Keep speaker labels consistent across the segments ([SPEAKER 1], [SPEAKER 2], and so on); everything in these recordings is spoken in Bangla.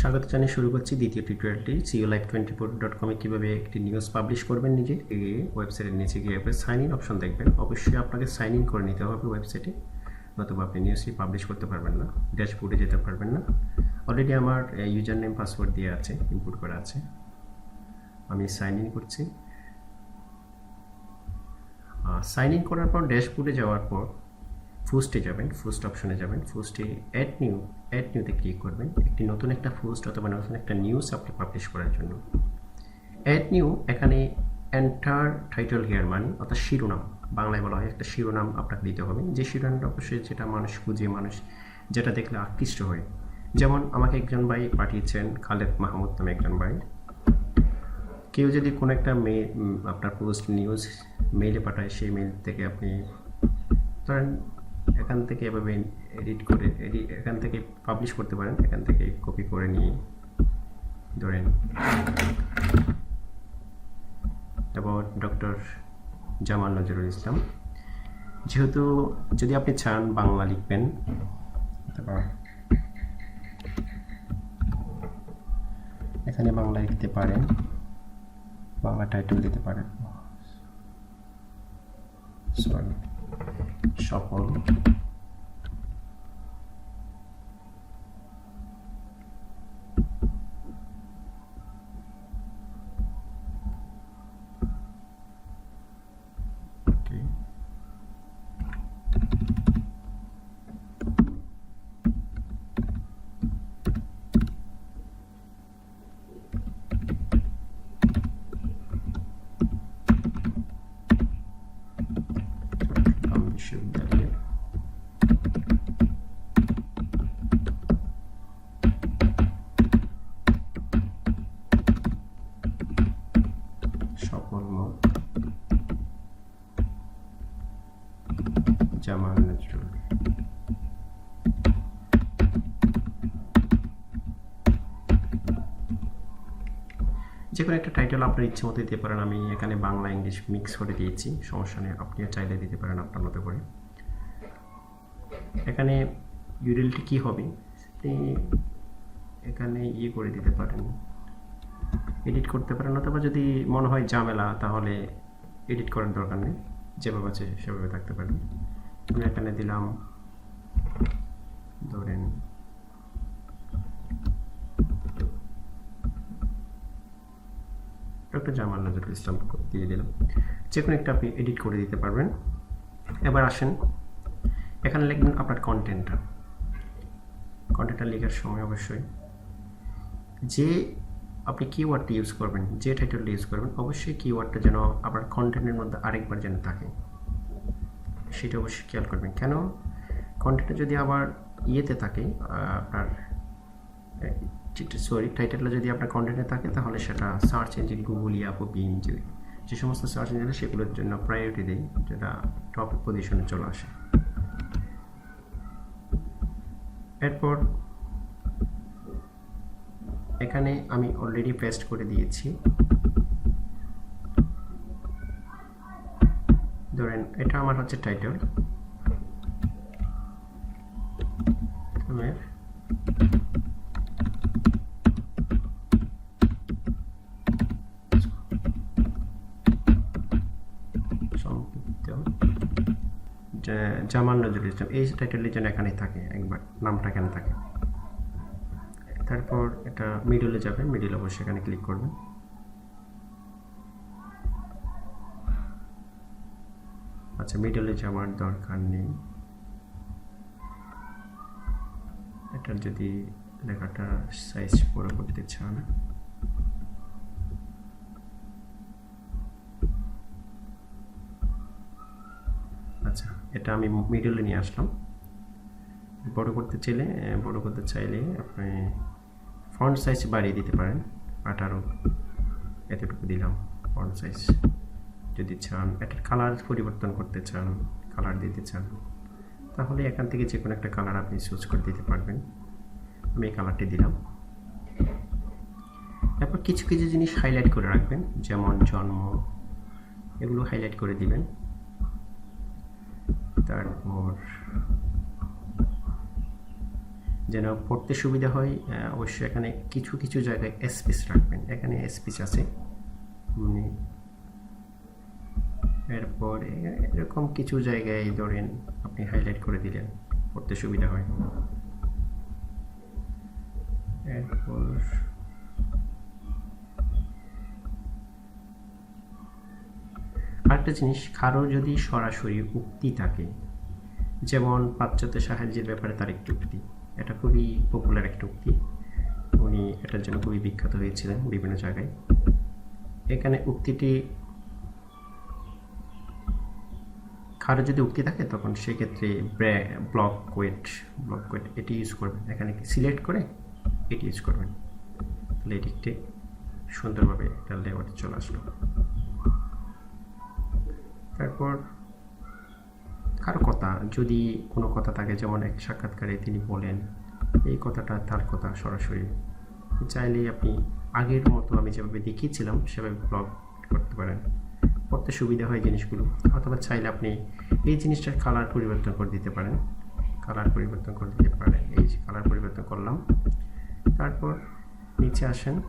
[SPEAKER 1] স্বাগত জানিয়ে শুরু করছি দ্বিতীয় টিউটোরিয়ালটি SEO live twenty four dot কমে কীভাবে একটি নিউজ পাবলিশ করবেন নিজে এই ওয়েবসাইটের নিচে গিয়ে আপনি সাইন ইন অপশন দেখবেন। অবশ্যই আপনাকে সাইন ইন করে নিতে হবে ওয়েবসাইটে নতুবা আপনি নিউজটি পাবলিশ করতে পারবেন না ড্যাশবোর্ডে যেতে পারবেন না। অলরেডি আমার ইউজার নেম পাসওয়ার্ড দিয়ে আছে ইনপুট করা আছে। আমি সাইন ইন করছি। সাইন ইন করার পর ড্যাশবোর্ডে যাওয়ার পর ফুস্টে যাবেন ফুস্ট অপশনে যাবেন ফুস্টে অ্যাড নিউ অ্যাড নিউতে ক্লিক করবেন। একটি নতুন একটা ফুস্ট অথবা নতুন একটা নিউজ আপনি পাবলিশ করার জন্য। অ্যাড নিউ এখানে এন্টার টাইটেল হেয়ার মানে অর্থাৎ শিরোনাম, বাংলায় বলা হয় একটা শিরোনাম আপনাকে দিতে হবে। যে শিরোনামটা অবশ্যই যেটা মানুষ খুঁজে মানুষ যেটা দেখলে আকৃষ্ট হয়। যেমন আমাকে একজন ভাই পাঠিয়েছেন, খালেদ মাহমুদ নামে একজন ভাই। কেউ যদি কোনো একটা মেয়ে আপনার পোস্ট নিউজ মেইলে পাঠায়, সেই মেইল থেকে আপনি ধরেন এখান থেকে এভাবে এডিট করে এডি এখান থেকে পাবলিশ করতে পারেন, এখান থেকে কপি করে নিয়ে ধরেন। About doctor Jamal Nazrul Islam. যেহেতু যদি আপনি চান বাংলা লিখবেন এখানে বাংলা লিখতে পারেন, বাংলা টাইটেল দিতে পারেন। Sorry Şapalı. যে কোনো একটা টাইটেল আপনার ইচ্ছে মতো দিতে পারেন, আমি এখানে বাংলা, ইংলিশ মিক্স করে দিয়েছি। সমস্যা নেই আপনিও চাইলে দিতে পারেন আপনার মতো করে। এখানে ইউরিলটি কি হবে? এখানে ইয়ে করে দিতে পারেন। এডিট করতে পারেন, অথবা যদি মনে হয় ঝামেলা, তাহলে এডিট করার দরকার নেই। যেভাবে আছে সেভাবে থাকতে পারেন। আমি এখানে দিলাম, ধরেন ডক্টর জামাল নজরুল ইসলাম দিয়ে দিলাম। যে কোনো একটা আপনি এডিট করে দিতে পারবেন। এবার আসেন এখানে লিখবেন আপনার কন্টেন্টটা কন্টেন্টটা লেখার সময় অবশ্যই যে আপনি কিওয়ার্ডটা ইউজ করবেন, যে টাইটেলটা ইউজ করবেন, অবশ্যই কিওয়ার্ডটা যেন আপনার কন্টেন্টের মধ্যে আরেকবার যেন থাকে। সেটা অবশ্যই খেয়াল করবেন। কেন? কন্টেন্টটা যদি আবার ইয়েতে থাকে আপনার সরি টাইটেলটা যদি আপনার কন্টেন্টে থাকে, তাহলে সেটা search engine Google Yahoo Bing যে যে সমস্ত সার্চ ইঞ্জিন সেগুলোর জন্য প্রায়োরিটি দেয় যেটা টপ পজিশনে চলে আসে। এরপর এখানে আমি অলরেডি পেস্ট করে দিয়েছি। ধরেন, এটা আমার হচ্ছে টাইটেল আমার জামাল নজরুল ইসলাম এই টাইটেলটি যেন এখানে থাকে, একবার নামটা এখানে থাকে। তারপর এটা মিডলে যাবেন মিডল অবশ্যই এখানে ক্লিক করবেন। আচ্ছা মিডলে যাওয়ার দরকার নেই। এটার যদি লেখাটা সাইজ বড় করতে চান আচ্ছা এটা আমি মিডলে নিয়ে আসলাম। বড় করতে চাইলে বড় করতে চাইলে আপনি ফন্ট সাইজ বাড়িয়ে দিতে পারেন। আঠারো এতটুকু দিলাম ফন্ট সাইজ যদি চান এটার কালার পরিবর্তন করতে চান কালার দিতে চান, তাহলে এখান থেকে যে কোনো একটা কালার আপনি চুজ করে দিতে পারবেন। আমি এই কালারটি দিলাম। তারপর কিছু কিছু জিনিস হাইলাইট করে রাখবেন, যেমন জন্ম, এগুলো হাইলাইট করে দিবেন। তারপর যেন পড়তে সুবিধা হয় অবশ্যই এখানে কিছু কিছু জায়গায় স্পেস রাখবেন। এখানে স্পেস আছে। মানে এরপরে এরকম কিছু জায়গায় ধরেন আপনি হাইলাইট করে দিলেন, পড়তে সুবিধা হয়। এরপর আরেকটা জিনিস, কারও যদি সরাসরি উক্তি থাকে, যেমন পাশ্চাত্য সাহায্যের ব্যাপারে তার একটি উক্তি, এটা খুবই পপুলার একটা উক্তি। উনি এটার জন্য খুবই বিখ্যাত হয়েছিলেন বিভিন্ন জায়গায়। এখানে উক্তিটি, কারও যদি উক্তি থাকে, তখন সেক্ষেত্রে ব্লক কোয়েট ব্লক কোয়েট, এটি ইউজ করবেন। এখানে সিলেক্ট করে এটি ইউজ করবেন। তাহলে এটি একটি সুন্দরভাবে একটা লেআউটে চলে আসলো। তারপর কারও কথা? যদি কোনো কথা থাকে, যেমন এক সাক্ষাৎকারে তিনি বলেন, এই কথাটা তার কথা সরাসরি। চাইলেই আপনি আগের মতো আমি যেভাবে দেখিয়েছিলাম, সেভাবে ব্লগ করতে পারেন। পড়তে সুবিধা হয় জিনিসগুলো। অথবা চাইলে আপনি এই জিনিসটার কালার পরিবর্তন করে দিতে পারেন। কালার পরিবর্তন করে দিতে পারেন। এই যে কালার পরিবর্তন করলাম। তারপর নিচে আসেন।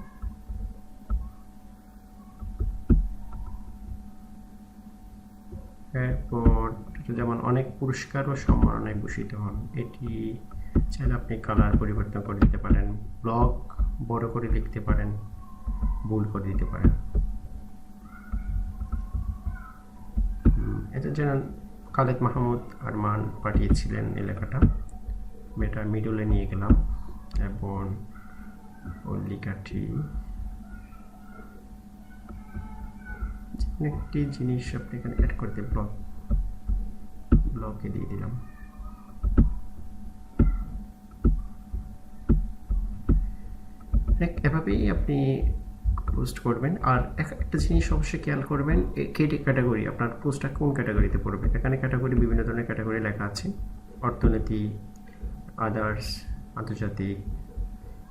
[SPEAKER 1] এরপর যেমন অনেক পুরস্কার ও সম্মাননায় ভূষিত হন। এটি চাইলে আপনি কালার পরিবর্তন করে দিতে পারেন, ব্লক বড় করে লিখতে পারেন, ভুল করে দিতে পারেন। এটা যেন খালেদ মাহমুদ আরমান পাঠিয়েছিলেন এলাকাটা। লেখাটা এটা মিডলে নিয়ে গেলাম এবং ওই একটি জিনিস আপনি এখানে অ্যাড করতে ব্লক ব্লকে দিয়ে দিলাম। এভাবেই আপনি পোস্ট করবেন। আর একটা জিনিস অবশ্যই খেয়াল করবেন কেটে ক্যাটাগরি আপনার পোস্টটা কোন ক্যাটাগরিতে পড়বে? এখানে ক্যাটাগরি বিভিন্ন ধরনের ক্যাটাগরি লেখা আছে। অর্থনীতি আদার্স আন্তর্জাতিক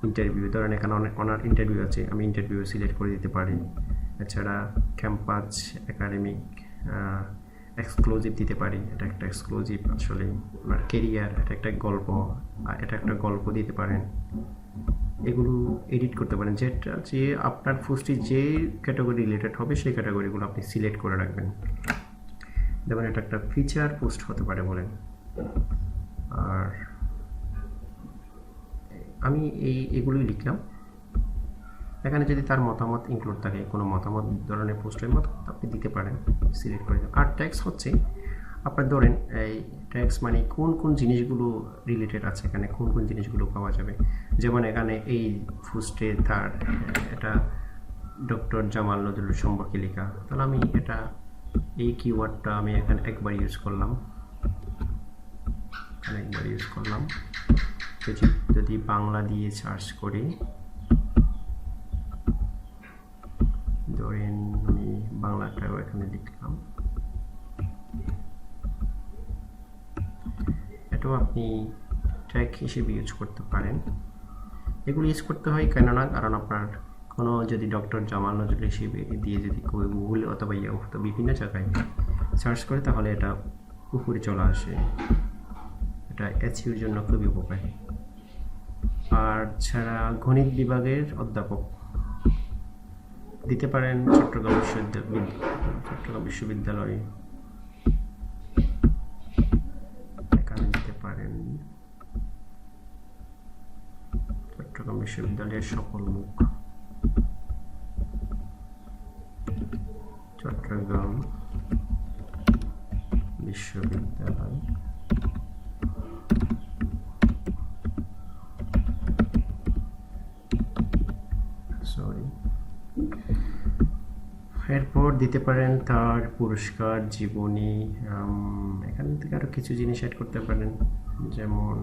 [SPEAKER 1] ইন্টারভিউ ধরেন এখানে অনেক অনার ইন্টারভিউ আছে, আমি ইন্টারভিউ সিলেক্ট করে দিতে পারি। এছাড়া ক্যাম্পাস একাডেমিক এক্সক্লুসিভ দিতে পারি। এটা একটা এক্সক্লুসিভ আসলে আপনার কেরিয়ার এটা একটা গল্প এটা একটা গল্প দিতে পারেন। এগুলো এডিট করতে পারেন। যেটা যে আপনার পোস্টটি যে ক্যাটাগরি রিলেটেড হবে, সেই ক্যাটাগরিগুলো আপনি সিলেক্ট করে রাখবেন। যেমন এটা একটা ফিচার পোস্ট হতে পারে বলেন। আর আমি এই, এগুলোই লিখলাম। এখানে যদি তার মতামত ইনক্লুড থাকে, কোনো মতামত, ধরনের পোস্টের মতামত আপনি দিতে পারেন সিলেক্ট করে। আর ট্যাক্স হচ্ছে, আপনার ধরেন এই ট্যাক্স মানে কোন কোন জিনিসগুলো রিলেটেড আছে এখানে, কোন কোন জিনিসগুলো পাওয়া যাবে? যেমন এখানে এই পোস্টে তার, এটা ডক্টর জামাল নজরুল সম্পর্কে লেখা। তাহলে আমি এটা, এই কিওয়ার্ডটা আমি এখানে একবার ইউজ করলাম। একবার ইউজ করলাম। যদি বাংলা দিয়ে সার্চ করি ধরেন আমি বাংলাটাও এখানে লিখলাম এটাও আপনি ট্র্যাক হিসেবে ইউজ করতে পারেন। এগুলো ইউজ করতে হয় কেননা, কারণ আপনার কোনো যদি ডক্টর জামাল নজরুল হিসেবে দিয়ে যদি গুগল অথবা ইয়ে অথবা বিভিন্ন জায়গায় সার্চ করে, তাহলে এটা উপরে চলে আসে। এটা এসইউর জন্য খুবই উপকারী। আর ছাড়া গণিত বিভাগের অধ্যাপক দিতে পারেন চট্টগ্রাম বিশ্ববিদ্যালয় চট্টগ্রাম বিশ্ববিদ্যালয় দিতে পারেন। চট্টগ্রাম বিশ্ববিদ্যালয়ের সকল মুখ। চট্টগ্রাম বিশ্ববিদ্যালয় সরি এরপর দিতে পারেন তার পুরস্কার, জীবনী এখান থেকে আরও কিছু জিনিস অ্যাড করতে পারেন। যেমন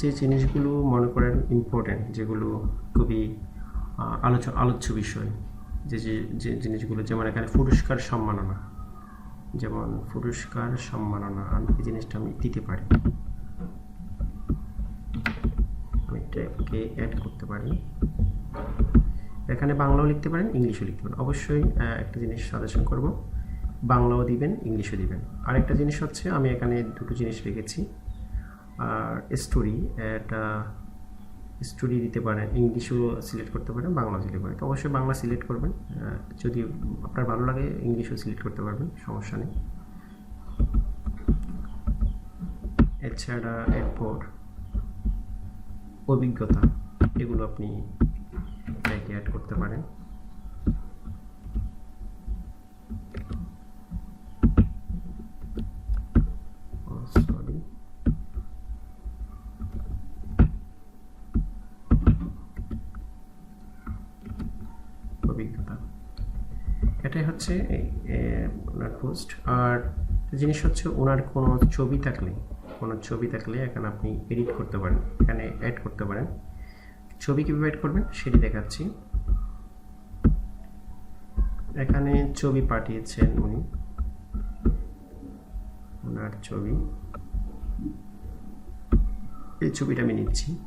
[SPEAKER 1] যে জিনিসগুলো মনে করেন ইম্পর্টেন্ট যেগুলো খুবই আলোচ, আলোচ্য বিষয়, যে যে যে জিনিসগুলো, যেমন এখানে পুরস্কার সম্মাননা, যেমন পুরস্কার সম্মাননা, আমি এই জিনিসটা আমি দিতে পারি। ট্যাবকে অ্যাড করতে পারি এখানে বাংলাও লিখতে পারেন, ইংলিশও লিখতে পারেন। অবশ্যই একটা জিনিস সাজেশন করব। বাংলাও দিবেন, ইংলিশও দিবেন। আরেকটা জিনিস হচ্ছে, আমি এখানে দুটো জিনিস রেখেছি। আর স্টোরি এটা স্টোরি দিতে পারেন, ইংলিশও সিলেক্ট করতে পারেন, বাংলাও দিতে পারেন। তো অবশ্যই বাংলা সিলেক্ট করবেন। যদি আপনার ভালো লাগে, ইংলিশও সিলেক্ট করতে পারবেন, সমস্যা নেই। এছাড়া এরপর অভিজ্ঞতা, এগুলো আপনি এটাকে অ্যাড করতে পারেন। সরি অভিজ্ঞতা। এটাই হচ্ছে ওনার পোস্ট আর জিনিস হচ্ছে, ওনার কোনো ছবি থাকলে, কোনো ছবি থাকলে এখানে আপনি এডিট করতে পারেন। এখানে অ্যাড পারেন। ছবি কীভাবে অ্যাড করবেন? সেটি দেখাচ্ছি। এখানে ছবি পাঠিয়েছেন উনি। ওনার ছবি। এই ছবিটা আমি নিচ্ছি।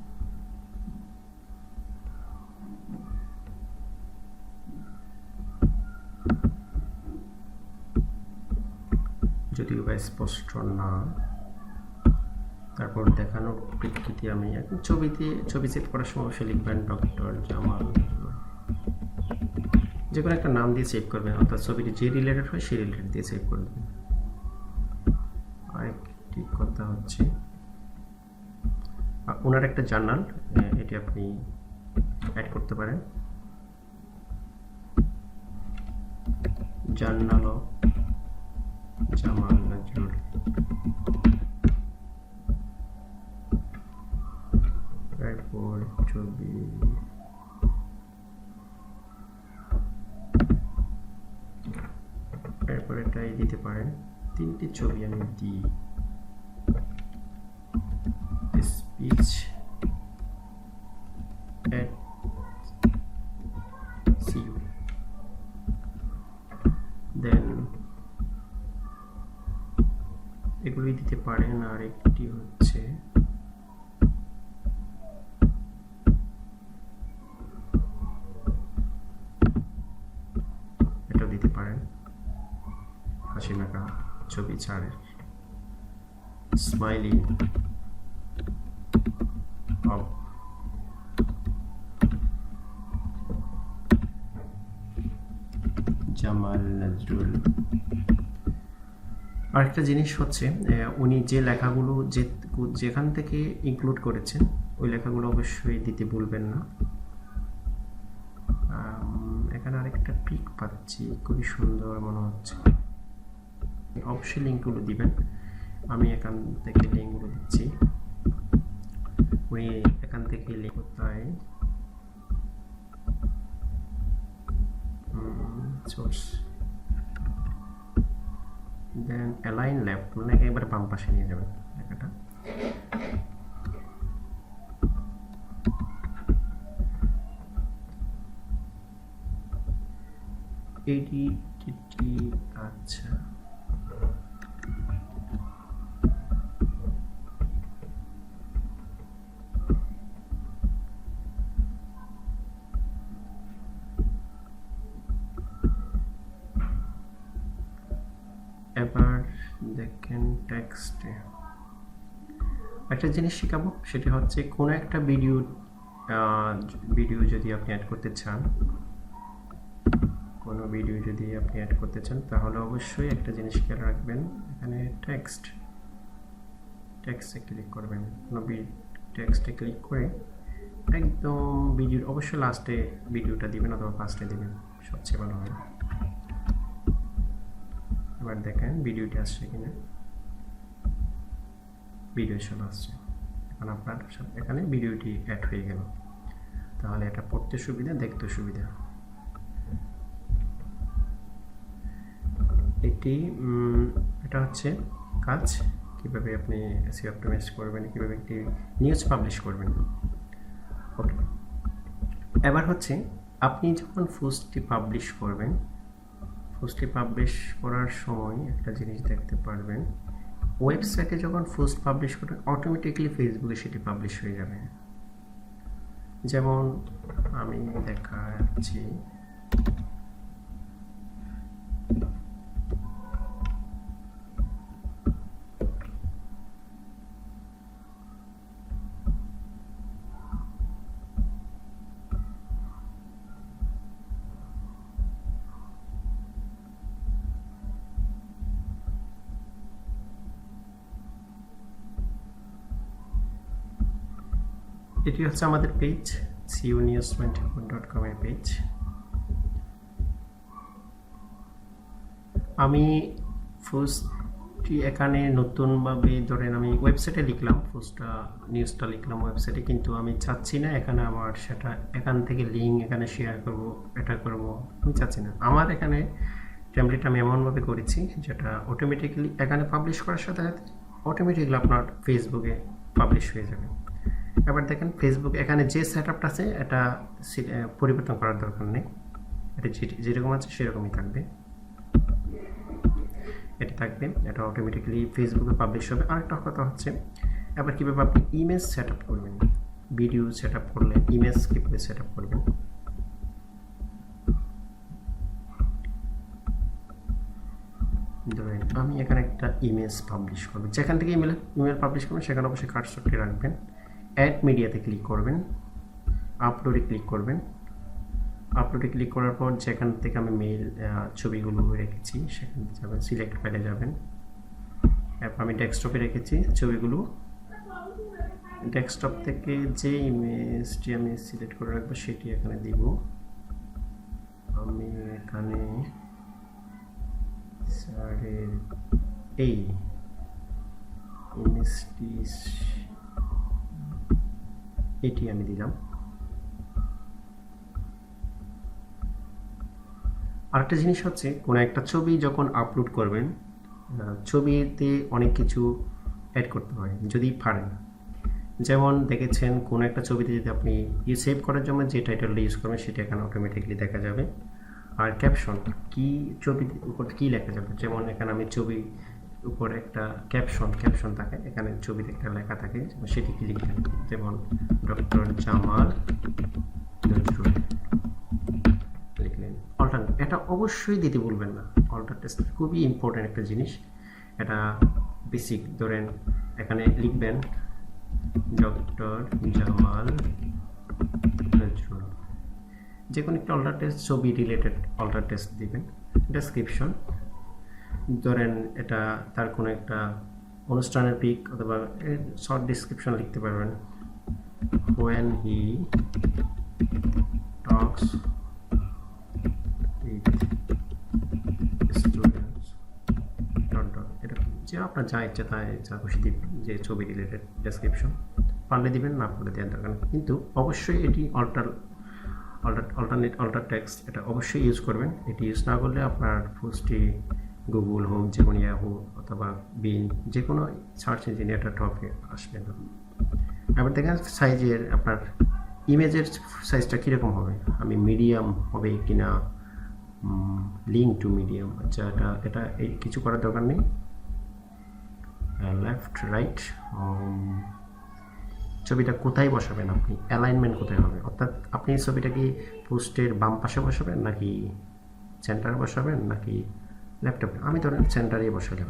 [SPEAKER 1] যদিও বা স্পষ্ট না তারপর দেখানোর প্রেক্ষিতে আমি ছবিতে, ছবি সেভ করার সময় অবশ্যই লিখবেন ডক্টর জামাল। যে কোনো একটা নাম দিয়ে সেভ করবেন, অর্থাৎ ছবিটি যে রিলেটেড হয় সেই রিলেটেড দিয়ে সেভ করে দেবেন। আরেকটি কথা হচ্ছে ওনার একটা জার্নাল এটি আপনি অ্যাড করতে পারেন। জার্নালও জামাল নজরুল তারপর ছবি তারপর এটাই দিতে পারেন তিনটি ছবি আমি দিই স্পিচ at CU দেন এগুলোই দিতে পারেন আর একটি হচ্ছে এটাও দিতে পারেন হাসি নাকা ছাড়ের স্মাইলি। অফ জামাল নজরুল। আরেকটা জিনিস হচ্ছে উনি যে লেখাগুলো যে যেখান থেকে ইনক্লুড করেছেন, ওই লেখাগুলো অবশ্যই দিতে ভুলবেন না। এখানে আরেকটা পিক পাচ্ছি, খুবই সুন্দর মনে হচ্ছে। অবশ্যই লিঙ্কগুলো দিবেন। আমি এখান থেকে লিঙ্কগুলো দিচ্ছি। উনি এখান থেকে লিঙ্ক কোথায় সোর্স দেন অ্যালাইন লেফট মানে একেবারে বাম পাশে নিয়ে যাবেন লেখাটা। এডিটি আচ্ছা। একটা জিনিস শেখাবো, সেটি হচ্ছে কোনো একটা ভিডিও ভিডিও যদি আপনি অ্যাড করতে চান, কোনো ভিডিও যদি আপনি অ্যাড করতে চান, তাহলে অবশ্যই একটা জিনিস খেয়াল রাখবেন, এখানে টেক্সট টেক্সটে ক্লিক করবেন। কোনো টেক্সটে ক্লিক করে একদম ভিডিও অবশ্যই লাস্টে ভিডিওটা দিবেন অথবা ফার্স্টে দিবেন, সবচেয়ে ভালো হয়। এবার দেখেন ভিডিওটি আসছে কিনা। ভিডিও চলে আসছে। এখন আপনার এখানে ভিডিওটি অ্যাড হয়ে গেল। তাহলে এটা পড়তে সুবিধা, দেখতে সুবিধা। এটি এটা হচ্ছে কাজ। কীভাবে আপনি এসিও অপটিমাইজ করবেন, কীভাবে একটি নিউজ পাবলিশ করবেন। ওকে এবার হচ্ছে, আপনি যখন পোস্টটি পাবলিশ করবেন পোস্টটি পাবলিশ করার সময় একটা জিনিস দেখতে পারবেন। ওয়েবসাইটে যখন পোস্ট পাবলিশ করবেন অটোমেটিকলি ফেসবুকে সেটি পাবলিশ হয়ে যাবে। যেমন আমি দেখাচ্ছি এটি হচ্ছে আমাদের page SEO news twenty four dot কমের পেজ আমি ফুসটি এখানে নতুনভাবে ধরেন আমি ওয়েবসাইটে লিখলাম ফুসটা নিউজটা লিখলাম ওয়েবসাইটে কিন্তু আমি চাচ্ছি না এখানে আমার সেটা, এখান থেকে লিঙ্ক এখানে শেয়ার করব, এটা করব, আমি চাচ্ছি না। আমার এখানে টেমপ্লেট আমি এমনভাবে করেছি যেটা অটোমেটিক্যালি এখানে পাবলিশ করার সাথে সাথে অটোমেটিক্যালি আপনার ফেসবুকে পাবলিশ হয়ে যাবে। এবার দেখেন ফেসবুক এখানে যে সেট আপটা আছে, এটা পরিবর্তন করার দরকার নেই। এটা যেরকম আছে, সেরকমই থাকবে। এটা থাকবে, এটা অটোমেটিক্যালি ফেসবুকে পাবলিশ হবে। আরেকটা কথা হচ্ছে, এবার কীভাবে আপনি ইমেজ সেট আপ করবেন? ভিডিও সেট আপ করলে ইমেজ কীভাবে সেট আপ করবেন? ধরেন, আমি এখানে একটা ইমেজ পাবলিশ করব। যেখান থেকে ইমেল ইমেল পাবলিশ করবেন, সেখানে অবশ্যই কার্ডশটটি রাখবেন। অ্যাড মিডিয়াতে ক্লিক করবেন আপলোডে ক্লিক করবেন। আপলোডে ক্লিক করার পর যেখান থেকে আমি মেল ছবিগুলো রেখেছি, সেখান থেকে যাবেন সিলেক্ট ফাইলে যাবেন। এরপর আমি ডেস্কটপে রেখেছি ছবিগুলো। ডেস্কটপ থেকে যে ইমেজটি আমি সিলেক্ট করে রাখব, সেটি এখানে দিব। আমি এখানে স্যারের এই ইমেজটি এটি আমি দিলাম। আরেকটা জিনিস হচ্ছে, কোনো একটা ছবি যখন আপলোড করবেন ছবিতে অনেক কিছু অ্যাড করতে হয়, যদি পারেন। যেমন দেখেছেন, কোনো একটা ছবিতে যদি আপনি ইউ সেভ করার জন্য যে টাইটেলটা ইউজ করবেন, সেটা এখানে অটোমেটিকলি দেখা যাবে। আর ক্যাপশন কি ছবির উপর কি লেখা যাবে? যেমন এখানে আমি ছবি উপর একটা ক্যাপশন ক্যাপশন থাকে, এখানে ছবিতে একটা লেখা থাকে সেটি কি লিখবেন যেমন ডক্টর জামাল নজরুল লিখলেন অল্টারনেট এটা অবশ্যই দিতে বলবেন না। অল্টারনেট খুবই ইম্পর্টেন্ট একটা জিনিস। এটা বেসিক ধরেন, এখানে লিখবেন ডক্টর জামাল নজরুল যে কোনো একটা অল্টার টেস্ট ছবি রিলেটেড অল্টার টেস্ট দিবেন। ডেসক্রিপশন ধরেন এটা তার কোনো একটা অনুষ্ঠানের পিক অথবা শর্ট ডিসক্রিপশন লিখতে পারবেন when dot এরকম যে আপনার যা ইচ্ছা তাই, যা খুশি দিবেন যে ছবি রিলেটেড ডেসক্রিপশন পারলে দিবেন, না পারলে দেওয়ার দরকার। কিন্তু অবশ্যই এটি alt alt alternate alt text এটা অবশ্যই ইউজ করবেন এটি ইউজ না করলে আপনার পোস্টটি গুগল হোক, যে কোনো ইয়া হোক, অথবা বিন যে কোনো সার্চ ইঞ্জিনে এটা টপে আসবে না। এবার দেখেন সাইজের আপনার ইমেজের সাইজটা কীরকম হবে? আমি মিডিয়াম হবে কি না? লিঙ্ক টু মিডিয়াম আচ্ছা এটা এটা এই কিছু করার দরকার নেই। লেফট রাইট ছবিটা কোথায় বসাবেন আপনি? অ্যালাইনমেন্ট কোথায় হবে? অর্থাৎ আপনি ছবিটা কি পোস্টের বাম পাশে বসাবেন নাকি সেন্টারে বসাবেন নাকি ল্যাপটপে। আমি ধরেন সেন্টারে বসালাম।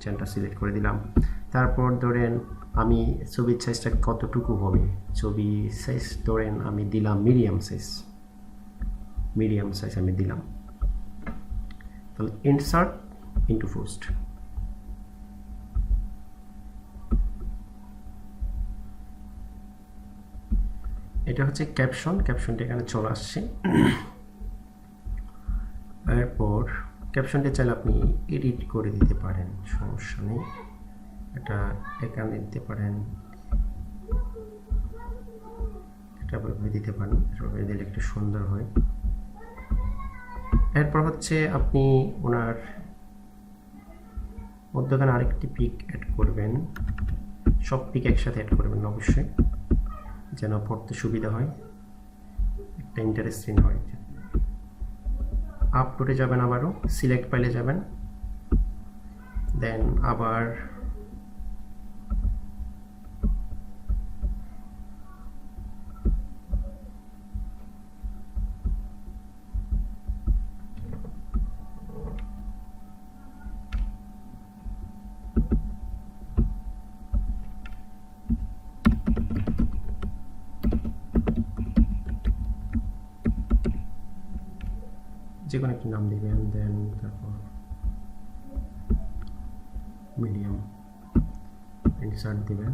[SPEAKER 1] সেন্টার সিলেক্ট করে দিলাম। তারপর ধরেন আমি ছবির সাইজটা কতটুকু হবে? ছবি সাইজ ধরেন আমি দিলাম মিডিয়াম সাইজ মিডিয়াম সাইজ আমি দিলাম। তাহলে ইনসার্ট ইন্টু পোস্ট এটা হচ্ছে ক্যাপশন ক্যাপশনটা এখানে চলে আসছে। এরপর ক্যাপশনটা চাইলে আপনি এডিট করে দিতে পারেন, সমস্যা নেই। এটা এখানে দিতে পারেন। এটা দিতে পারেন, এভাবে দিলে একটু সুন্দর হয়। এরপর হচ্ছে আপনি ওনার মধ্যখানে আরেকটি পিক অ্যাড করবেন। সব পিক একসাথে অ্যাড করবেন অবশ্যই, যেন পড়তে সুবিধা হয়, একটা ইন্টারেস্টিং হয়। আপলোডে যাবেন আবারও সিলেক্ট ফাইলে যাবেন দেন আবার যে কোনো একটি নাম দিবেন দেন তারপর মিডিয়াম ইনসার্ট দিবেন।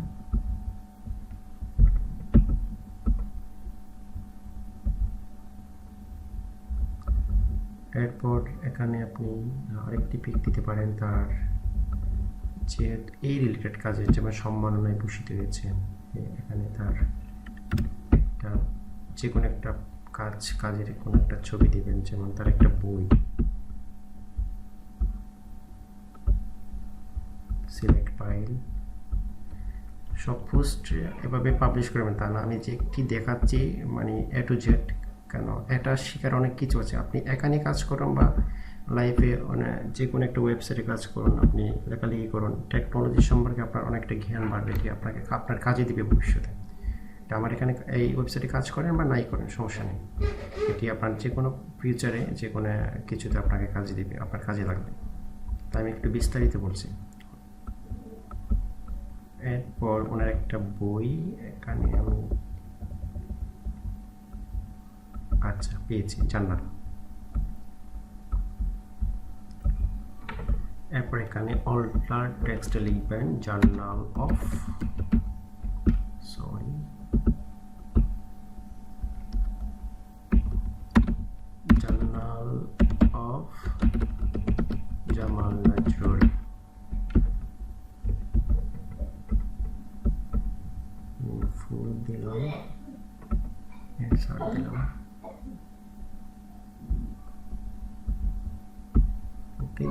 [SPEAKER 1] এরপর এখানে আপনি আরেকটি পিক দিতে পারেন তার যে এই রিলেটেড কাজের যেমন সম্মাননায় ভূষিত হয়েছে এখানে তার একটা যে কোনো একটা কাজ, কাজের কোনো একটা ছবি দিবেন, যেমন তার একটা বই। সিলেক্ট ফাইল সব পোস্ট এভাবে পাবলিশ করবেন তা না, আমি যে একটি দেখাচ্ছি মানে এ টু জেড কেন? এটা শেখার অনেক কিছু আছে। আপনি এখানে কাজ করুন বা লাইফে যে কোনো একটা ওয়েবসাইটে কাজ করুন, আপনি লেখালেখি করুন। টেকনোলজি সম্পর্কে আপনার অনেকটা জ্ঞান বাড়বে এটি আপনাকে, আপনার কাজে দিবে ভবিষ্যতে। আমার এখানে এই ওয়েবসাইটে কাজ করেন বা নাই করেন, সমস্যা নেই। এটি আপনার যে কোনো ফিউচারে যে কোনো কিছুতে আপনাকে কাজে দেবে, আপনার কাজে লাগবে। তাই আমি একটু বিস্তারিত বলছি। এরপর ওনার একটা বই এখানে আমি আচ্ছা পেয়েছি, জান্নাত। এরপর এখানে অল্টার টেক্সটে লিখবেন জার্নাল অফ সরি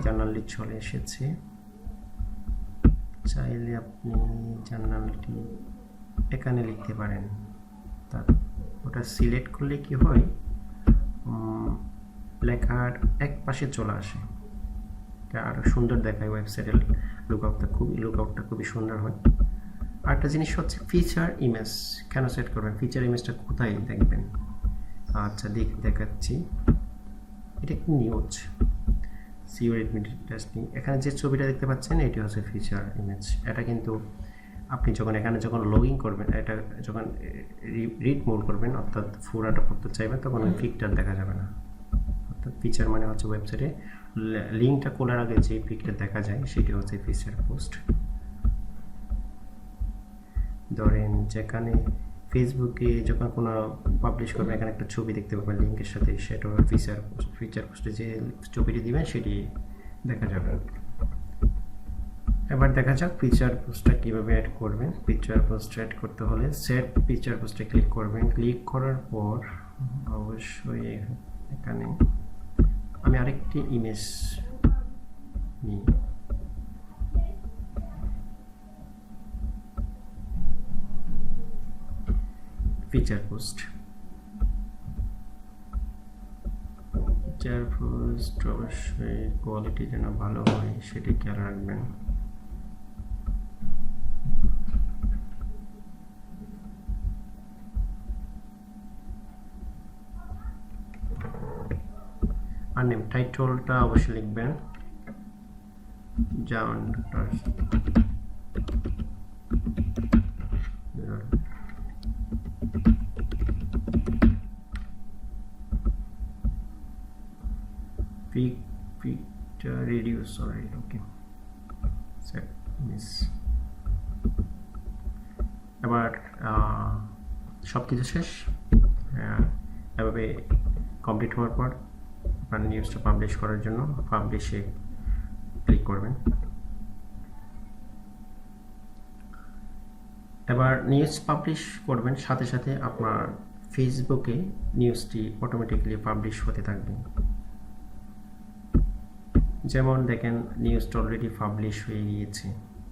[SPEAKER 1] জার্নালটি চলে এসেছে। চাইলে আপনি জার্নালটি এখানে লিখতে পারেন। তার ওটা সিলেক্ট করলে কি হয় লেখার এক পাশে চলে আসে। এটা আরও সুন্দর দেখায় ওয়েবসাইটের লুকআউটটা খুবই লুকআউটটা খুবই সুন্দর হয়। আরেকটা জিনিস হচ্ছে ফিচার ইমেজ। কেন সেট করবেন? ফিচার ইমেজটা কোথায় দেখবেন? আচ্ছা দেখ, দেখাচ্ছি। এটা নিউজ। সিওর টেস্টিং এখানে যে ছবিটা দেখতে পাচ্ছেন, এটি হচ্ছে ফিচার ইমেজ এটা কিন্তু আপনি যখন এখানে যখন লগ ইন করবেন, এটা যখন রিড মোড করবেন, অর্থাৎ ফুরাটা পড়তে চাইবেন, তখন ওই পিকটা দেখা যাবে না। অর্থাৎ ফিচার মানে হচ্ছে ওয়েবসাইটে লিঙ্কটা খোলার আগে যে পিকটা দেখা যায়, সেটি হচ্ছে ফিচার পোস্ট ধরেন যেখানে ফেসবুকে যখন কোনো পাবলিশ করবেন এখানে একটা ছবি দেখতে পাবেন লিঙ্কের সাথে সেটা ফিচার পোস্ট ফিচার পোস্টে যে ছবিটি দিবেন সেটি দেখা যাবে। এবার দেখা যাক ফিচার পোস্টটা কীভাবে অ্যাড করবেন। ফিচার পোস্ট অ্যাড করতে হলে সেট ফিচার পোস্টে ক্লিক করবেন। ক্লিক করার পর অবশ্যই এখানে আমি আরেকটি ইমেজ নিই। ফিচার পোস্ট ফিচার পোস্ট অবশ্যই কোয়ালিটি যেন ভালো হয়, সেটি খেয়াল রাখবেন। আর নেম টাইটলটা অবশ্যই লিখবেন। জাউন pic picture reduce sorry, okay. Set, miss. এবার সব কিছু শেষ? এভাবে কমপ্লিট হওয়ার পর আপনার নিউজটা পাবলিশ করার জন্য পাবলিশে ক্লিক করবেন। এবার নিউজ পাবলিশ করবেন, সাথে সাথে আপনার ফেসবুকে নিউজটি অটোমেটিক্যালি পাবলিশ হতে থাকবে। যেমন দেখেন নিউজটা অলরেডি পাবলিশ হয়ে গিয়েছে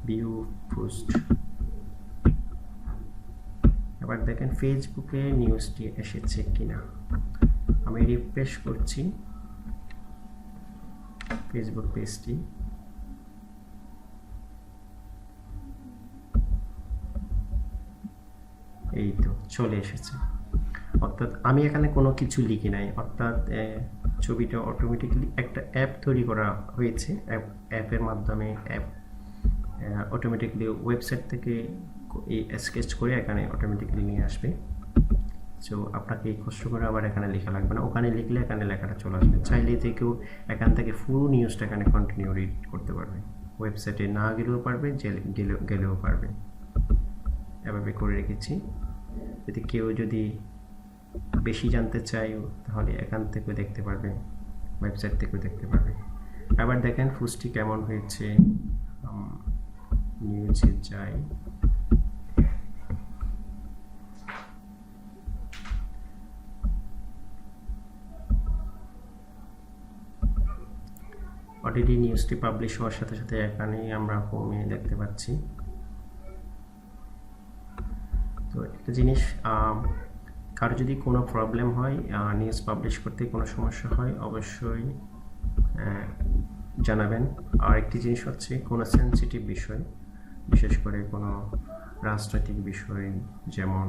[SPEAKER 1] ভিউ পোস্ট এবার দেখেন ফেসবুকে নিউজটি এসেছে কিনা? আমি রিফ্রেশ করছি ফেসবুক পেজটি এই তো, চলে এসেছে। অর্থাৎ আমি এখানে কোনো কিছু লিখি নাই, অর্থাৎ ছবিটা অটোমেটিক্যালি একটা অ্যাপ তৈরি করা হয়েছে। অ্যাপ অ্যাপের মাধ্যমে অ্যাপ অটোমেটিকলি ওয়েবসাইট থেকে এই স্কেচ করে এখানে অটোমেটিক্যালি নিয়ে আসবে। সো আপনাকে এই কষ্ট করে আবার এখানে লেখা লাগবে না। ওখানে লিখলে এখানে লেখাটা চলে আসবে। চাইলে যে কেউ এখান থেকে ফুল নিউজটা এখানে কন্টিনিউ রিড করতে পারবে। ওয়েবসাইটে না গেলেও পারবে গেলেও পারবে। এভাবে করে রেখেছি। যদি কেউ যদি বেশি জানতে চায় তাহলে এখান থেকে দেখতে পারবে ওয়েবসাইট থেকেও দেখতে পারবেন আবার দেখেন ফুসটি কেমন হয়েছে নিউজে যাই। ওটিডি নিউজটি পাবলিশ হওয়ার সাথে সাথে এখানেই আমরা হোমে দেখতে পাচ্ছি। তো একটা জিনিস কারও যদি কোনো প্রবলেম হয় নিউজ পাবলিশ করতে কোনো সমস্যা হয়, অবশ্যই জানাবেন। আর একটি জিনিস হচ্ছে, কোনো সেন্সিটিভ বিষয়, বিশেষ করে কোনো রাজনৈতিক বিষয়, যেমন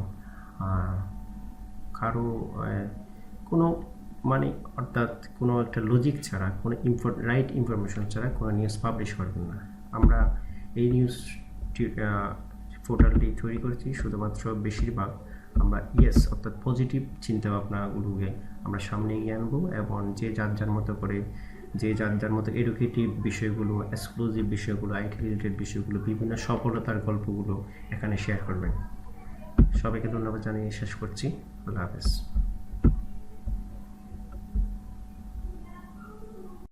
[SPEAKER 1] কারও কোনো মানে অর্থাৎ কোনো একটা লজিক ছাড়া, কোনো ইনফর রাইট ইনফরমেশন ছাড়া কোনো নিউজ পাবলিশ করবেন না। আমরা এই নিউজ পোর্টালটি তৈরি করেছি, শুধুমাত্র বেশিরভাগ আমরা ইয়েস অর্থাৎ পজিটিভ চিন্তাভাবনাগুলোকে আমরা সামনে এগিয়ে আনব এবং যে যার যার মতো করে, যে যার যার মতো এডুকেটিভ বিষয়গুলো এক্সক্লুসিভ বিষয়গুলো আইটি রিলেটেড বিষয়গুলো, বিভিন্ন সফলতার গল্পগুলো এখানে শেয়ার করবেন। সবাইকে ধন্যবাদ জানিয়ে শেষ করছি। আল্লাহ হাফেজ।